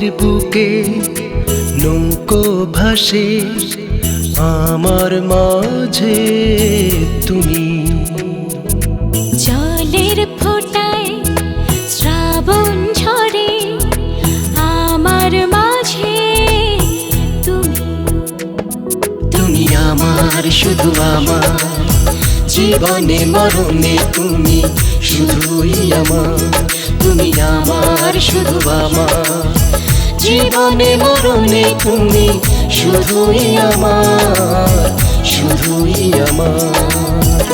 নদীর বুকে নৌকো ভাসে আমার মাঝে তুমি। জলের ফোটায় শ্রাবণ ঝরে আমার মাঝে তুমি। তুমি আমার শুধু আমার জীবনে মরণে তুমি শুধুই আমার। তুমি আমার শুধু আমার। জীবনে মরণে তুমি শুধুই আমার শুধুই আমার।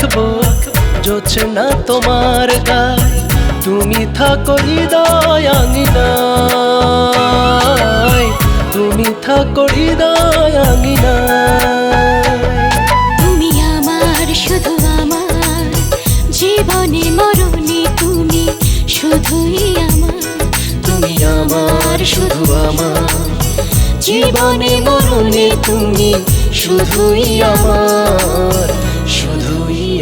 মাখবো জোছনা তোমার গায়ে। তুমি থাকো হৃদয় আঙিনায়। তুমি থাকো হৃদয় আঙিনায়। তুমি আমার, শুধু আমার। জীবনে মরণে তুমি শুধুই আমার। তুমি আমার, শুধু আমার। জীবনে মরণে তুমি শুধুই আমার।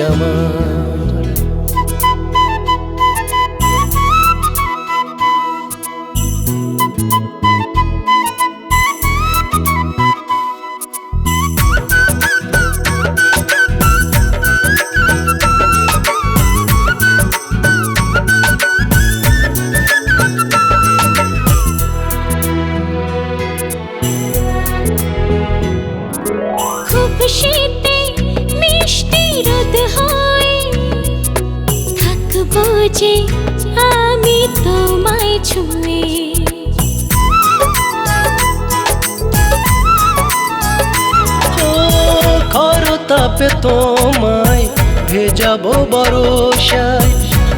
আমার। খুব শীতে যে আমি তোমায় ছুঁয়ে। তাপে তোমায় ভেজাবো বরসায়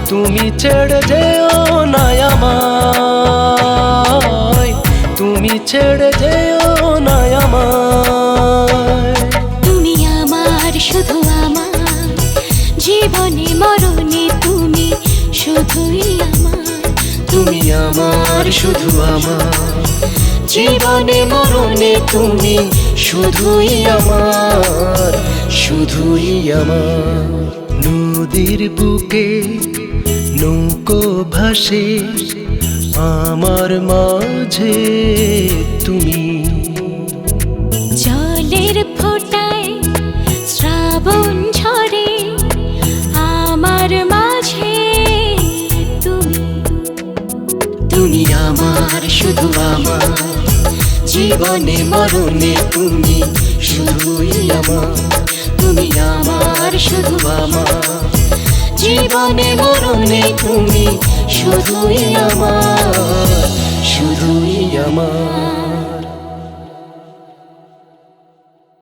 তুমি ছেড়ে যেও না আমায় তুমি ছেড়ে যেও না আমায়। তুমি আমার শুধু আমার জীবনে মরণে তুমি শুধুই আমার, তুমি আমার, শুধু আমার। জীবনে, মরণে তুমি শুধুই আমার শুধুই আমার। নদীর বুকে নৌকো ভাসে, আমার মাঝে তুমি শুধু আমার। জীবনে মরণে তুমি শুধুই আমার। তুমি আমার শুধু আমার। জীবনে মরণে তুমি শুধুই আমার। শুধুই আমার।